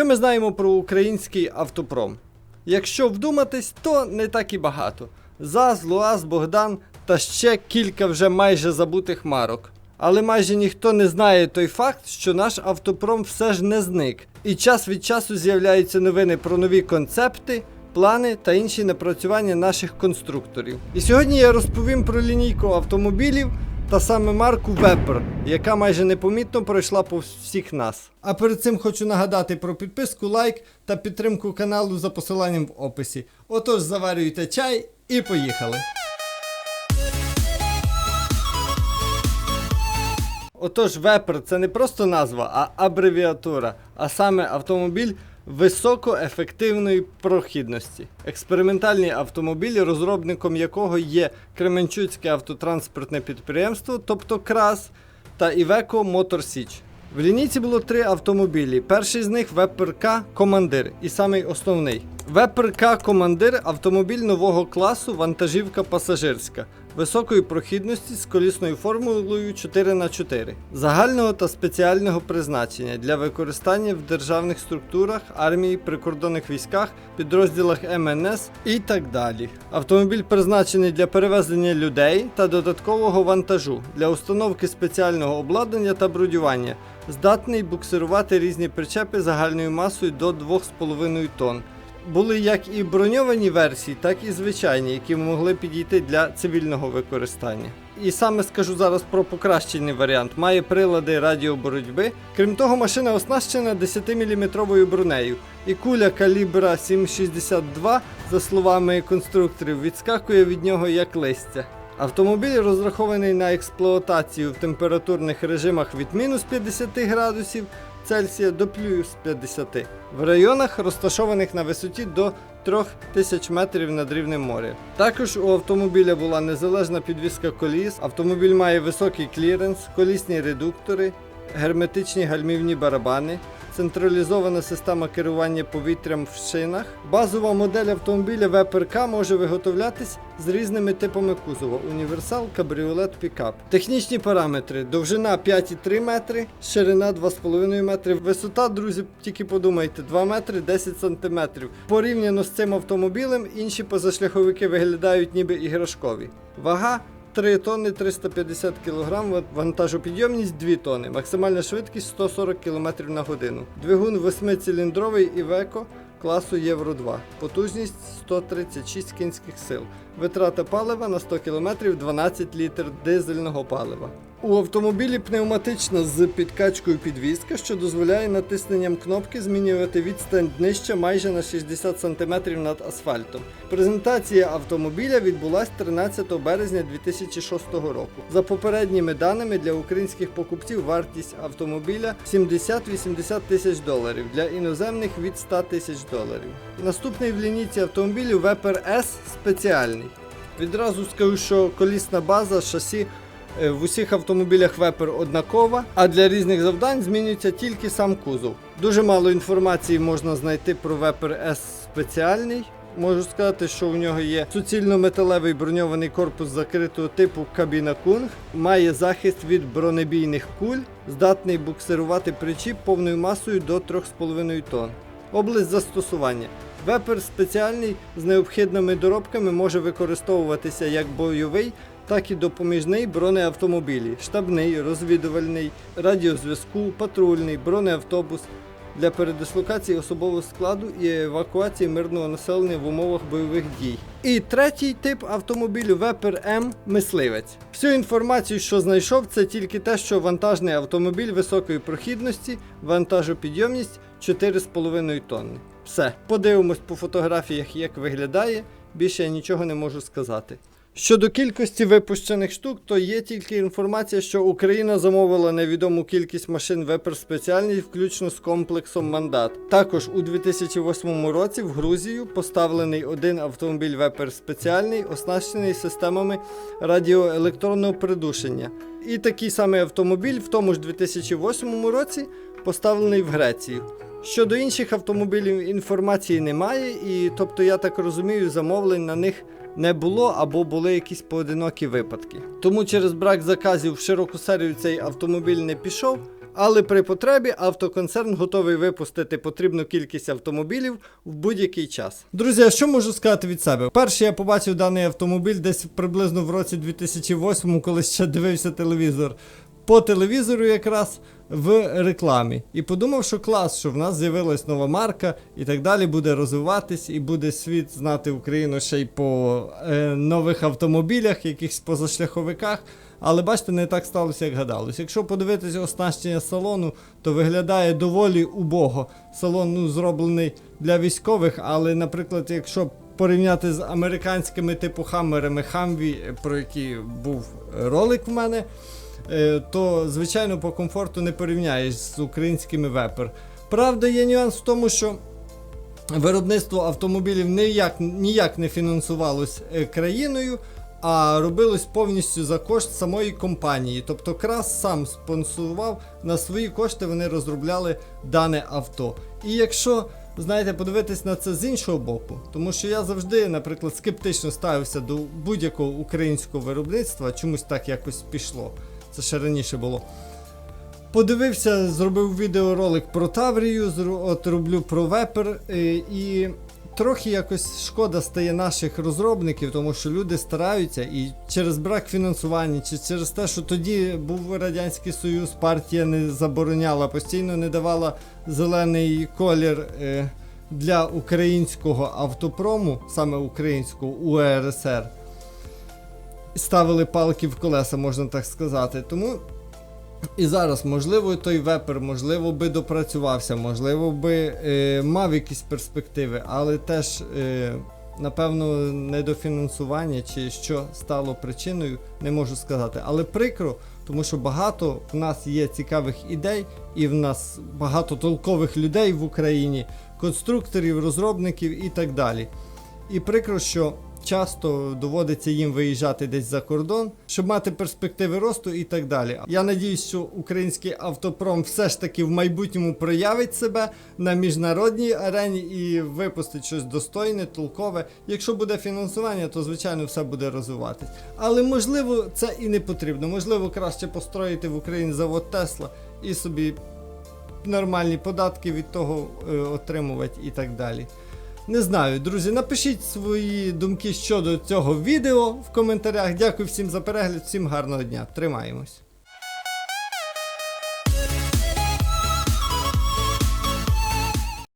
Що ми знаємо про український автопром? Якщо вдуматись, то не так і багато. ЗАЗ, ЛУАЗ, Богдан та ще кілька вже майже забутих марок. Але майже ніхто не знає той факт, що наш автопром все ж не зник. І час від часу з'являються новини про нові концепти, плани та інші напрацювання наших конструкторів. І сьогодні я розповім про лінійку автомобілів та саме марку Вепер, яка майже непомітно пройшла повз всіх нас. А перед цим хочу нагадати про підписку, лайк та підтримку каналу за посиланням в описі. Отож, заварюйте чай і поїхали. Отож, Вепер це не просто назва, а абревіатура, а саме автомобіль високоефективної прохідності. Експериментальний автомобіль, розробником якого є Кременчуцьке автотранспортне підприємство, тобто КРАС, та Івеко Мотор Січ. В лінійці було три автомобілі. Перший з них ВПРК Командир і самий основний. ВПРК Командир автомобіль нового класу, вантажівка пасажирська, високої прохідності з колісною формулою 4х4, загального та спеціального призначення для використання в державних структурах, армії, прикордонних військах, підрозділах МНС і так далі. Автомобіль призначений для перевезення людей та додаткового вантажу для установки спеціального обладнання та брудювання, здатний буксирувати різні причепи загальною масою до 2,5 тонн. Були як і броньовані версії, так і звичайні, які могли підійти для цивільного використання. І саме скажу зараз про покращений варіант. Має прилади радіоборотьби. Крім того, машина оснащена 10-мм бронею. І куля калібра 7,62, за словами конструкторів, відскакує від нього як листя. Автомобіль розрахований на експлуатацію в температурних режимах від мінус 50 градусів Цельсія до плюс 50 в районах, розташованих на висоті до 3000 метрів над рівнем моря. Також у автомобіля була незалежна підвізка коліс. Автомобіль має високий кліренс, колісні редуктори, герметичні гальмівні барабани. Централізована система керування повітрям в шинах. Базова модель автомобіля ВПРК може виготовлятись з різними типами кузова: універсал, кабріолет, пікап. Технічні параметри: довжина 5,3 метри, ширина 2,5 метри, висота, друзі, тільки подумайте, 2 метри 10 сантиметрів. Порівняно з цим автомобілем, інші позашляховики виглядають ніби іграшкові. Вага 3 тонни 350 кг, вантажопідйомність 2 тонни, максимальна швидкість 140 км на годину. Двигун 8-циліндровий Iveco класу Євро 2, потужність 136 кінських сил. Витрата палива на 100 км 12 літр дизельного палива. У автомобілі пневматична з підкачкою підвізка, що дозволяє натисненням кнопки змінювати відстань днища майже на 60 см над асфальтом. Презентація автомобіля відбулась 13 березня 2006 року. За попередніми даними для українських покупців вартість автомобіля 70-80 тисяч доларів, для іноземних від 100 тисяч доларів. Наступний в лінійці автомобілів Вепер S спеціальний. Відразу скажу, що колісна база шасі В усіх автомобілях Вепер однакова, а для різних завдань змінюється тільки сам кузов. Дуже мало інформації можна знайти про Вепер S спеціальний. Можу сказати, що у нього є суцільно-металевий броньований корпус закритого типу кабіна Кунг, має захист від бронебійних куль, здатний буксирувати причіп повною масою до 3,5 тонн. Область застосування. Вепер спеціальний з необхідними доробками може використовуватися як бойовий, так і допоміжний бронеавтомобілі, штабний, розвідувальний, радіозв'язку, патрульний, бронеавтобус для передислокації особового складу і евакуації мирного населення в умовах бойових дій. І третій тип автомобілю Вепер М мисливець. Всю інформацію, що знайшов, це тільки те, що вантажний автомобіль високої прохідності, вантажопідйомність 4,5 тонни. Все, подивимось по фотографіях, як виглядає. Більше я нічого не можу сказати. Щодо кількості випущених штук, то є тільки інформація, що Україна замовила невідому кількість машин Вепер спеціальний, включно з комплексом мандат. Також у 2008 році в Грузію поставлений один автомобіль Вепер спеціальний, оснащений системами радіоелектронного придушення. І такий самий автомобіль в тому ж 2008 році поставлений в Грецію. Щодо інших автомобілів інформації немає, і тобто я так розумію, замовлень на них не було або були якісь поодинокі випадки. Тому через брак заказів в широку серію цей автомобіль не пішов. Але при потребі автоконцерн готовий випустити потрібну кількість автомобілів в будь-який час. Друзі, а що можу сказати від себе? Перше я побачив даний автомобіль десь приблизно в році 2008, коли ще дивився телевізор. По телевізору якраз в рекламі. І подумав, що клас, що в нас з'явилась нова марка і так далі буде розвиватись, і буде світ знати Україну ще й по е, нових автомобілях, якихось позашляховиках. Але бачите, не так сталося, як гадалось. Якщо подивитися оснащення салону, то виглядає доволі убого. Салон ну, зроблений для військових, але, наприклад, якщо порівняти з американськими типу хаммерами Хамві, про які був ролик в мене, то звичайно по комфорту не порівняєш з українськими вепер. Правда, є нюанс в тому, що виробництво автомобілів ніяк, ніяк не фінансувалось е, країною, а робилось повністю за кошт самої компанії. Тобто Крас сам спонсорував на свої кошти, вони розробляли дане авто. І якщо знаєте, подивитись на це з іншого боку, тому що я завжди, наприклад, скептично ставився до будь-якого українського виробництва, чомусь так якось пішло. Це ще раніше було. Подивився, зробив відеоролик про Таврію, от роблю про вепер, е, і трохи якось шкода стає наших розробників, тому що люди стараються і через брак фінансування, чи через те, що тоді був Радянський Союз, партія не забороняла, постійно не давала зелений колір е, для українського автопрому, саме українського УРСР. Ставили палки в колеса, можна так сказати. Тому і зараз, можливо, той вепер, можливо, би допрацювався, можливо, би е, мав якісь перспективи, але теж, е, напевно, недофінансування чи що стало причиною, не можу сказати. Але прикро, тому що багато в нас є цікавих ідей, і в нас багато толкових людей в Україні, конструкторів, розробників і так далі. І прикро, що часто доводиться їм виїжджати десь за кордон, щоб мати перспективи росту і так далі. Я надіюсь, що український автопром все ж таки в майбутньому проявить себе на міжнародній арені і випустить щось достойне, толкове. Якщо буде фінансування, то звичайно все буде розвиватись. Але можливо це і не потрібно. Можливо, краще построїти в Україні завод Тесла і собі нормальні податки від того е, отримувати і так далі. Не знаю, друзі, напишіть свої думки щодо цього відео в коментарях. Дякую всім за перегляд, всім гарного дня. Тримаємось.